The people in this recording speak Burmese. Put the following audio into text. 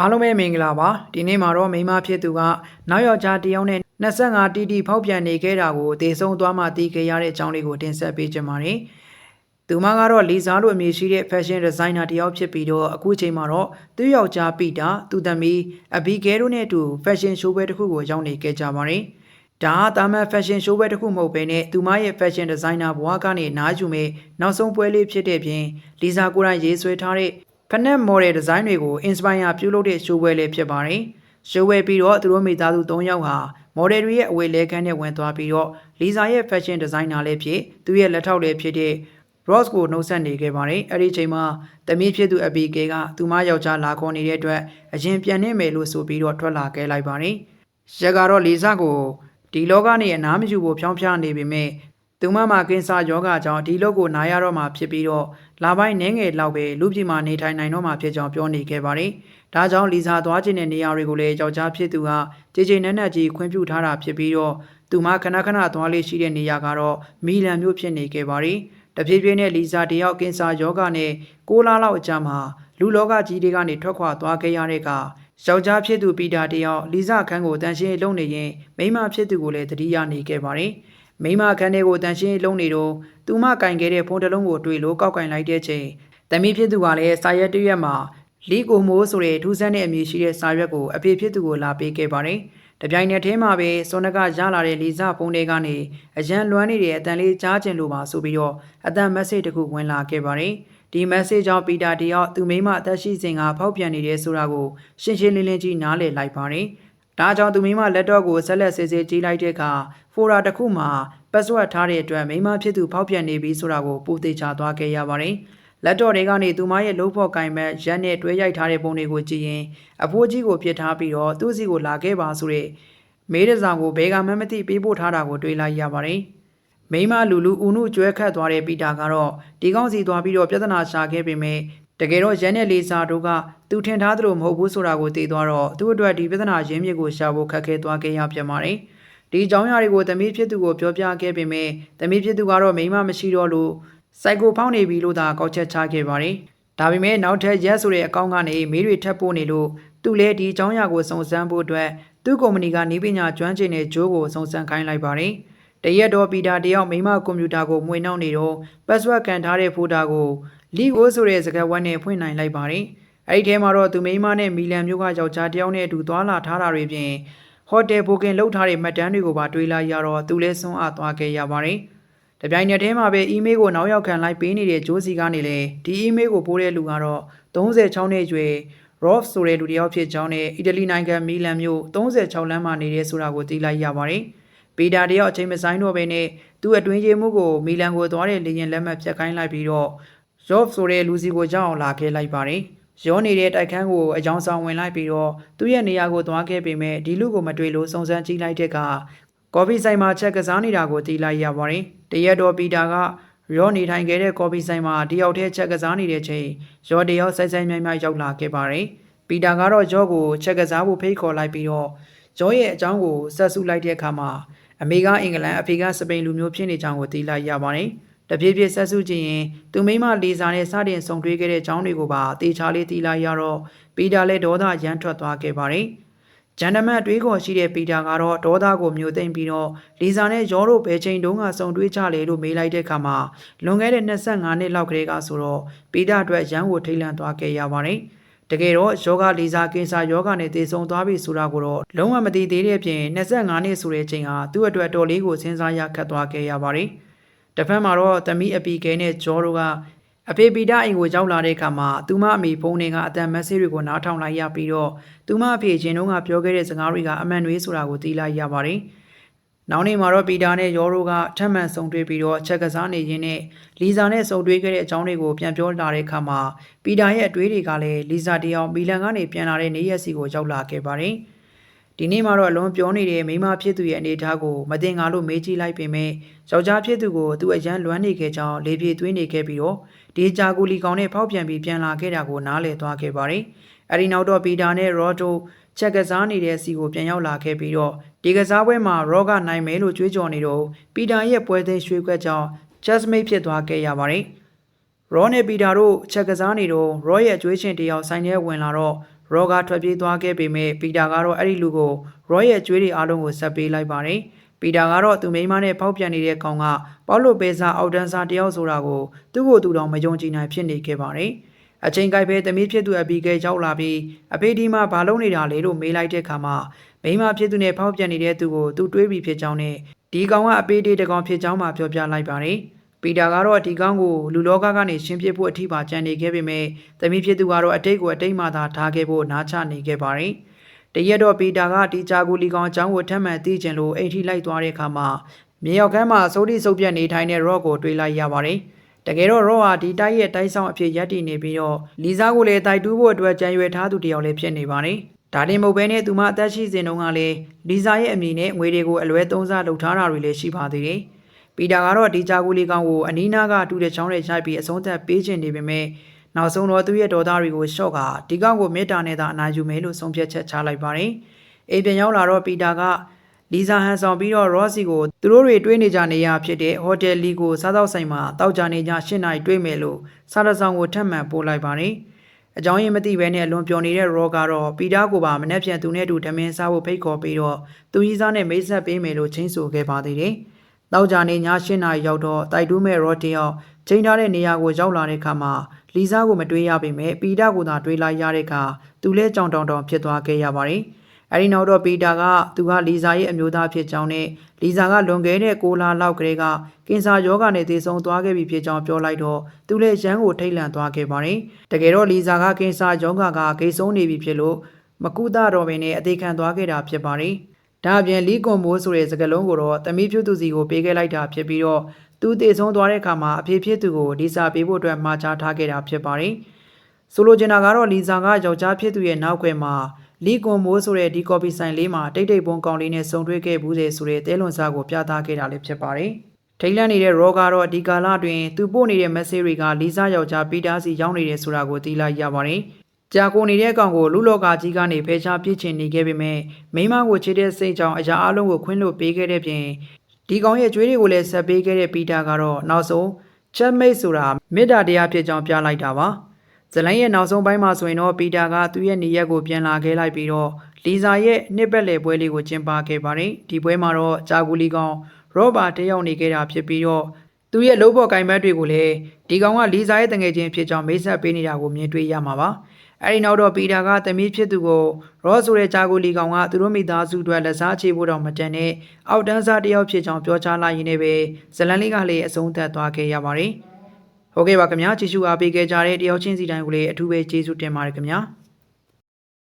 အားလုံးပဲမင်္ဂလာပါဒီနေ့မှာတော့မိန်းမဖြစ်သူကနောက်ယောက်ျားတစ်ယောက်နဲ့25တီတီဖောက်ပြန်နေခဲ့တာကိုတေဆုံးသွားမှသိခဲ့ရတဲ့အကြောင်းလေးကိုတင်ဆက်ပေးချင်ပါတယ်သူမကတော့လီဇာလိုအမည်ရှိတဲ့ fashion designer တစ်ယောက်ဖြစ်ပြီးတော့အခုချိန်မှာတော့သူ့ယောက်ျားပီတာသူသမီးအဘီဂဲတို့နဲ့အတူ fashion show ပွဲတစ်ခုကိုရောက်နေခဲ့ကြပါတယ်ဒါကတာမန် fashion show ပွဲတစ်ခုမဟုတ်ဘဲနဲ့သူမရဲ့ fashion designer ဘဝကနေနားယူမဲ့နောက်ဆုံးပွဲလေးဖြစ်တဲ့ပြင်လီဇာကိုယ်တိုင်ရေးဆွဲထားတဲ့ ဖနက် model design တွေကို inspire ပြုလုပ်တဲ့ show ပွဲလေးဖြစ်ပါတယ်။ show ပွဲပြီးတော့သူတို့မိသားစု၃ယောက်ဟာ model တွေရဲ့အဝယ်လဲခန်းနဲ့ဝင်သွားပြီးတော့လီဇာရဲ့ fashion designer လည်းဖြစ်သူရဲ့လက်ထောက်လည်းဖြစ်တဲ့ Ross ကိုနှုတ်ဆက်နေခဲ့ပါတယ်။အဲ့ဒီချိန်မှာတမီးဖြစ်သူအပီကေကသူမယောက်ျားလာခေါ်နေတဲ့အတွက်အရင်ပြန်နေမယ်လို့ဆိုပြီးတော့ထွက်လာခဲ့လိုက်ပါတယ်။ရက်ကတော့လီဇာကိုဒီလောကနေအနားမယူဖို့ဖြောင်းဖျားနေပေမဲ့သူမမှာကင်းစာယောဂကြောင့်ဒီလောကိုနားရတော့မှာဖြစ်ပြီးတော့ လာပိုင်းနှဲငယ်လောက်ပဲလူပြည်မှာနေထိုင်နိုင်တော့မှာဖြစ်ကြောင်းပြောနေခဲ့ပါတယ်။ဒါကြောင့်လီဇာသွားခြင်းတဲ့နေရာတွေကိုလည်းယောက်ျားဖြစ်သူကကြေကြေနက်နက်ကြီးခွင့်ပြုထားတာဖြစ်ပြီးတော့သူမခဏခဏသွားလေးရှိတဲ့နေရာကတော့မီလန်မျိုးဖြစ်နေခဲ့ပါတယ်။တဖြည်းဖြည်းနဲ့လီဇာတယောက်ကင်းစာယောဂနဲ့ကိုလာလောက်အကြမှာလူလောကကြီးတွေကနေထွက်ခွာသွားခဲ့ရတဲ့ကယောက်ျားဖြစ်သူပီတာတယောက်လီဇာခန်းကိုတန်ရှင်းလုံနေရင်မိန်းမဖြစ်သူကိုလည်းတတိယနေခဲ့ပါတယ်။ မိန်းမခန်းတွေကိုတန်ရှင်းလုံနေတော့သူမကင်ခဲ့တဲ့ဖုန်းတစ်လုံးကိုတွေ့လို့ကောက်ကင်လိုက်တဲ့ချိန်တမီးဖြစ်သူကလည်းစာရွက်တစ်ရွက်မှာလီကိုမိုးဆိုတဲ့ထူးဆန်းတဲ့အမည်ရှိတဲ့စာရွက်ကိုအဖေဖြစ်သူကိုလာပေးခဲ့ပါတယ်။တပြိုင်နက်တည်းမှာပဲစောနကရလာတဲ့လီဇဖုန်းတွေကနေအရန်လွမ်းနေတဲ့အတန်လေးကြားကျင်လို့ပါဆိုပြီးတော့အတန်မက်ဆေ့တစ်ခုဝင်လာခဲ့ပါတယ်။ဒီမက်ဆေ့ကြောင့်ပီတာတယောက်သူမိမအသက်ရှိစဉ်ကဖောက်ပြန်နေတဲ့ဆိုတာကိုရှင်းရှင်းလင်းလင်းကြီးနားလည်လိုက်ပါတယ်။ ဒါကြောင့်သူမိမလက်တော့ကိုဆက်လက်ဆေးဆေးကြီးလိုက်တဲ့အခါဖိုရာတစ်ခုမှာ password ထားတဲ့အတွက်မိမဖြစ်သူဖောက်ပြန်နေပြီဆိုတာကိုပိုသေးချသွားခဲ့ရပါတယ်။လက်တော့တွေကနေသူမရဲ့လုံးဖော်ကင်မဲ့ရက်နဲ့တွဲရိုက်ထားတဲ့ပုံတွေကိုကြည့်ရင်အဖိုးကြီးကိုပြစ်ထားပြီးတော့သူ့စီကိုလာခဲ့ပါဆိုတဲ့မေးတဲ့ဆောင်ကိုဘဲကမှမသိပေးပို့ထားတာကိုတွေ့လိုက်ရပါတယ်။မိမလူလူဦးနုကျွဲခတ်သွားတဲ့ပီတာကတော့ဒီကောင်းစီသွားပြီးတော့ပြဿနာရှာခဲ့ပေမဲ့တကယ်တော့ရန်နဲ့လီစာတို့က သူထင်ထားသလိုမဟုတ်ဘူးဆိုတာကိုသိသွားတော့သူ့အတွက်ဒီပြဿနာရင်းမြစ်ကိုရှာဖို့ခက်ခဲသွားခဲ့ရပြန်ပါတယ်။ဒီအကြောင်းအရာတွေကိုသမီးဖြစ်သူကိုပြောပြခဲ့ပေမဲ့သမီးဖြစ်သူကတော့မိမမရှိတော့လို့စိုက်ကိုဖောင်းနေပြီလို့သာကောက်ချက်ချခဲ့ပါတယ်။ဒါပေမဲ့နောက်ထပ်ရက်ဆိုတဲ့အကောင့်ကနေမေးတွေထပ်ပို့နေလို့သူလည်းဒီအကြောင်းအရာကိုစုံစမ်းဖို့အတွက်သူ့ကုမ္ပဏီကနီးပညာကျွမ်းကျင်တဲ့ဂျိုးကိုစုံစမ်းခိုင်းလိုက်ပါတယ်။တရက်တော့ပီတာတယောက်မိမကွန်ပျူတာကိုမှွေနှောက်နေတော့ password ကန်ထားတဲ့ဖိုတာကိုလီကိုဆိုတဲ့စကားဝတ်နဲ့ဖွင့်နိုင်လိုက်ပါတယ်။ အဲ့ဒီထဲမှာတော့သူမိမနဲ့မီလန်မျိုးကယောက်ျားတယောက်နဲ့အတူသွားလာထားတာတွေပြင်ဟိုတယ်ဘိုကင်လုပ်ထားတဲ့မှတ်တမ်းတွေကိုပါတွေးလိုက်ရတော့သူလည်းစွန့်အားသွားခဲ့ရပါတယ်။တပြိုင်နက်တည်းမှာပဲအီးမေးလ်ကိုနောက်ရောက်ခံလိုက်ပေးနေတဲ့ဂျိုးစီကနေလေဒီအီးမေးလ်ကိုပို့တဲ့လူကတော့36နှစ်အရွယ် Rolf ဆိုတဲ့လူတစ်ယောက်ဖြစ်ကြောင်းနဲ့အီတလီနိုင်ငံမီလန်မြို့36လမ်းမှာနေတဲ့ဆိုတာကိုသိလိုက်ရပါတယ်။ပီတာတယောက်အချိန်မဆိုင်တော့ဘဲနဲ့သူ့အတွင်းရေးမှုကိုမီလန်ကိုသွားတဲ့လေရင်လက်မှတ်ဖြတ်ခိုင်းလိုက်ပြီးတော့ Rolf ဆိုတဲ့လူစီကိုကြောက်အောင်လာခဲ့လိုက်ပါတယ်။ ရောနေတဲ့တိုက်ခန်းကိုအကြောင်းဆောင်ဝင်လိုက်ပြီးတော့သူ့ရဲ့နေရာကိုသွားခဲ့ပေမဲ့ဒီလူကိုမတွေ့လို့စုံစမ်းကြည့်လိုက်တဲ့အခါကော်ဖီဆိုင်မှာချက်ကစားနေတာကိုသိလိုက်ရပါတယ်။တရက်တော့ပီတာကရောနေထိုင်ခဲ့တဲ့ကော်ဖီဆိုင်မှာတယောက်တည်းချက်ကစားနေတဲ့ချိန်ရောတယောက်ဆိုင်ဆိုင်မြိုင်မြိုင်ရောက်လာခဲ့ပါတယ်။ပီတာကတော့ဂျော့ကိုချက်ကစားဖို့ဖိတ်ခေါ်လိုက်ပြီးတော့ဂျော့ရဲ့အကြောင်းကိုဆက်စုလိုက်တဲ့အခါမှာအမေကအင်္ဂလန်အဖေကစပိန်လူမျိုးဖြစ်နေကြောင်းကိုသိလိုက်ရပါတယ်။ တပြေးပြေးဆက်စုကြည့်ရင်သူမိမလီစာနဲ့စတင်ဆုံတွေ့ခဲ့တဲ့အကြောင်းတွေကိုပါတေချာလေးသိလိုက်ရတော့ပီတာလည်းဒေါသရမ်းထွက်သွားခဲ့ပါတယ်။ဂျန်နမန်တွေးခေါ်ရှိတဲ့ပီတာကတော့ဒေါသကိုမျိုးသိမ့်ပြီးတော့လီဇာနဲ့ရောတို့ဘယ်ချိန်တုန်းကစုံတွေးကြလေလို့မေးလိုက်တဲ့အခါမှာလွန်ခဲ့တဲ့25နှစ်လောက်ကလေးကဆိုတော့ပီတာအတွက်ရန်ကိုထိတ်လန့်သွားခဲ့ရပါတယ်။တကယ်တော့ယောဂလီဇာကင်ဆာယောဂနဲ့တည်ဆုံသွားပြီဆိုတာကိုတော့လုံးဝမသိသေးတဲ့အပြင်25နှစ်ဆိုတဲ့ချိန်ဟာသူ့အတွက်တော်လေးကိုစဉ်းစားရခတ်သွားခဲ့ရပါတယ်။ တစ်ဖက်မှာတော့သမီးအပီကဲနဲ့ဂျောတို့ကအဖေပီတာအိမ်ကိုရောက်လာတဲ့အခါမှာသူမအမေဖုန်းတွေကအတန်မက်ဆေ့တွေကိုနားထောင်လိုက်ရပြီးတော့သူမအဖေချင်းတုန်းကပြောခဲ့တဲ့စကားတွေကအမှန်တွေဆိုတာကိုသိလိုက်ရပါတယ်။နောက်နေ့မှာတော့ပီတာနဲ့ယောရိုကထပ်မံဆုံတွေ့ပြီးတော့ချက်ကစားနေရင်းနဲ့လီဇာနဲ့ဆုံတွေ့ခဲ့တဲ့အကြောင်းတွေကိုပြန်ပြောလာတဲ့အခါမှာပီတာရဲ့အတွေးတွေကလည်းလီဇာတယောက်မီလန်ကနေပြန်လာတဲ့နေရက်စီကိုရောက်လာခဲ့ပါတယ်။ ဒီနေ့မှာတော့အလွန်ပြောနေတဲ့မိမဖြစ်သူရဲ့အနေအထားကိုမတင်ငါလို့မေးကြည့်လိုက်ပေမဲ့ယောက်ျားဖြစ်သူကိုသူအရန်လွမ်းနေခဲ့ကြောင်းလေပြေသွင်းနေခဲ့ပြီးတော့ဒီဂျာဂူလီကောင်နဲ့ဖောက်ပြန်ပြီးပြန်လာခဲ့တာကိုနားလည်သွားခဲ့ပါတယ်။အဲဒီနောက်တော့ပီတာနဲ့ရော့တိုချက်ကစားနေတဲ့စီကိုပြန်ရောက်လာခဲ့ပြီးတော့ဒီကစားပွဲမှာရော့ကနိုင်မယ်လို့ကြွေးကြော်နေတော့ပီတာရဲ့ပွဲသိမ်းရွှေခွက်ကြောင့်ချက်စမိတ်ဖြစ်သွားခဲ့ရပါတယ်။ရောနဲ့ပီတာတို့ချက်ကစားနေတော့ရောရဲ့အကျွေးချင်းတယောက်ဆိုင်ထဲဝင်လာတော့ ရောကထွက်ပြေးသွားခဲ့ပေမဲ့ပီတာကတော့အဲ့ဒီလူကိုရောရဲ့ကြွေးတွေအားလုံးကိုဆက်ပေးလိုက်ပါတယ်ပီတာကတော့သူမိန်းမနဲ့ဖောက်ပြန်နေတဲ့ကောင်ကပေါလုပဲစာအောက်တန်းစာတယောက်ဆိုတာကိုသူ့ကိုသူတော်မယုံကြည်နိုင်ဖြစ်နေခဲ့ပါတယ်အချိန်ကြိုက်ပဲသမီးဖြစ်သူအပီကဲရောက်လာပြီးအဖေဒီမှာဘာလုပ်နေတာလဲလို့မေးလိုက်တဲ့အခါမှာမိန်းမဖြစ်သူနဲ့ဖောက်ပြန်နေတဲ့သူကိုသူတွေးပြီးဖြစ်ကြောင်းနဲ့ဒီကောင်ကအပေတေးတကောင်ဖြစ်ကြောင်းမှပြောပြလိုက်ပါတယ် ပီတာကတော့ဒီကောင်ကိုလူလောကကနေရှင်းပြဖို့အထိပါကြံနေခဲ့ပေမဲ့သမီးဖြစ်သူကတော့အတိတ်ကိုအတိတ်မှသာထားခဲ့ဖို့နားချနေခဲ့ပါတယ်တရက်တော့ပီတာကဒီဂျာဂူလီကောင်အကြောင်းကိုထပ်မံသိကျင်လို့အိမ်ထိလိုက်သွားတဲ့အခါမှာမြေရောက်ခန်းမှာစိုးတိစုပ်ပြတ်နေထိုင်တဲ့ရော့ကိုတွေ့လိုက်ရပါတယ်တကယ်တော့ရော့ဟာဒီတိုက်ရဲ့တိုက်ဆောင်အဖြစ်ရပ်တည်နေပြီးတော့လီဇာကိုလည်းတိုက်တူးဖို့အတွက်ကြံရွယ်ထားသူတစ်ယောက်လည်းဖြစ်နေပါတယ်။ဒါတင်မဟုတ်ဘဲနဲ့သူမအသက်ရှိစဉ်တုန်းကလည်းလီဇာရဲ့အမည်နဲ့ငွေတွေကိုအလွဲသုံးစားလုပ်ထားတာတွေလည်းရှိပါသေးတယ်။ ပီတာကတော့ဒီဂျာဂူလီကောင်ကိုအနီးနားကတူတဲ့ချောင်းတွေရိုက်ပြီးအဆုံးသတ်ပေးခြင်းနေပေမဲ့နောက်ဆုံးတော့သူ့ရဲ့ဒေါသတွေကိုရှော့ကဒီကောင်ကိုမေတ္တာနဲ့သာအနာယူမယ်လို့ဆုံးဖြတ်ချက်ချလိုက်ပါတယ်။အိမ်ပြန်ရောက်လာတော့ပီတာကလီဇာဟန်ဆောင်ပြီးတော့ရော့စီကိုသူတို့တွေတွေ့နေကြနေရဖြစ်တဲ့ဟိုတယ်လီကိုစားတော့ဆိုင်မှာတောက်ကြနေကြ၈နာရီတွေ့မယ်လို့စားတဲ့ဆောင်ကိုထပ်မံပို့လိုက်ပါတယ်။အကြောင်းရင်းမသိဘဲနဲ့အလွန်ပျော်နေတဲ့ရော့ကတော့ပီတာကိုပါမနှက်ပြန်သူနဲ့တူဓမင်းစားဖို့ဖိတ်ခေါ်ပြီးတော့သူကြီးစားနဲ့မိတ်ဆက်ပေးမယ်လို့ချင်းဆိုခဲ့ပါသေးတယ်။ တောက်ကြနေည၈နာရီရောက်တော့တိုက်တူးမဲ့ရော့တယောက်ချိန်ထားတဲ့နေရာကိုရောက်လာတဲ့အခါမှာလီဇာကိုမတွေးရပေမဲ့ပီတာကိုသာတွေးလိုက်ရတဲ့အခါသူလဲကြောင်တောင်တောင်ဖြစ်သွားခဲ့ရပါတယ်။အဲဒီနောက်တော့ပီတာကသူကလီဇာရဲ့အမျိုးသားဖြစ်ကြောင်းနဲ့လီဇာကလွန်ခဲ့တဲ့6လလောက်ကလေးကကင်ဆာရောဂါနဲ့သေဆုံးသွားခဲ့ပြီဖြစ်ကြောင်းပြောလိုက်တော့သူလည်းရန်ကိုထိတ်လန့်သွားခဲ့ပါတယ်။တကယ်တော့လီဇာကကင်ဆာရောဂါကဂိတ်ဆုံးနေပြီဖြစ်လို့မကူတာတော့ဘဲနဲ့အသေးခံသွားခဲ့တာဖြစ်ပါတယ်။ ဒါအပြင်လီကွန်မိုးဆိုတဲ့စကားလုံးကိုတော့တမီးပြုသူစီကိုပေးခဲ့လိုက်တာဖြစ်ပြီးတော့သူတည်ဆုံးသွားတဲ့အခါမှာအဖေဖြစ်သူကိုလီဇာပေးဖို့အတွက်မှာချထားခဲ့တာဖြစ်ပါတယ်။ဆိုလိုချင်တာကတော့လီဇာကယောက်ျားဖြစ်သူရဲ့နောက်ွယ်မှာလီကွန်မိုးဆိုတဲ့ဒီကော်ပီဆိုင်လေးမှာတိတ်တိတ်ပုံကောင်လေးနဲ့စုံတွေ့ခဲ့ဘူးစေဆိုတဲ့တဲလွန်စားကိုပြသခဲ့တာလည်းဖြစ်ပါတယ်။ထိတ်လန့်နေတဲ့ရောကတော့ဒီကာလအတွင်းသူပို့နေတဲ့ message တွေကလီဇာယောက်ျားပီတာစီရောက်နေတယ်ဆိုတာကိုသိလိုက်ရပါတယ်။ ကြာကိုနေတဲ့အကောင်ကိုလူလောကကြီးကနေဖယ်ရှားပြစ်ချင်နေခဲ့ပေမဲ့မိမကိုချေတဲ့စိတ်ကြောင့်အရာအလုံးကိုခွင်းလို့ပေးခဲ့တဲ့ပြင်ဒီကောင်ရဲ့ကြွေးတွေကိုလည်းဆက်ပေးခဲ့တဲ့ပီတာကတော့နောက်ဆုံးချက်မိတ်ဆိုတာမေတ္တာတရားဖြစ်ကြောင်းပြလိုက်တာပါ။ဇလိုင်းရဲ့နောက်ဆုံးပိုင်းမှာဆိုရင်တော့ပီတာကသူ့ရဲ့နေရက်ကိုပြန်လာခဲ့လိုက်ပြီးတော့လီဇာရဲ့နှစ်ပတ်လည်ပွဲလေးကိုကျင်းပခဲ့ပါတယ်ဒီပွဲမှာတော့ဂျာဂူလီကောင်ရောဘာတယောက်နေခဲ့တာဖြစ်ပြီးတော့သူ့ရဲ့လုံးပေါ်ကင်မတ်တွေကိုလည်းဒီကောင်ကလီဇာရဲ့တငယ်ချင်းဖြစ်ကြောင်းမိတ်ဆက်ပေးနေတာကိုမြင်တွေ့ရမှာပါ အဲဒီနောက်တော့ပီတာကတမီးဖြစ်သူကိုရောဆိုတဲ့ဂျာဂူလီကောင်ကသူတို့မိသားစုအတွက်လက်စားချေဖို့တော့မတန်နဲ့အောက်တန်းစားတယောက်ဖြစ်ကြောင်းပြောကြားလိုက်ရင်းနဲ့ပဲဇလန်လေးကလည်းအဆုံးသတ်သွားခဲ့ရပါတယ်ဟုတ်ကဲ့ပါခင်ဗျာကြည့်ရှုအားပေးခဲ့ကြတဲ့တယောက်ချင်းစီတိုင်းကိုလည်းအထူးပဲကျေးဇူးတင်ပါတယ်ခင်ဗျာ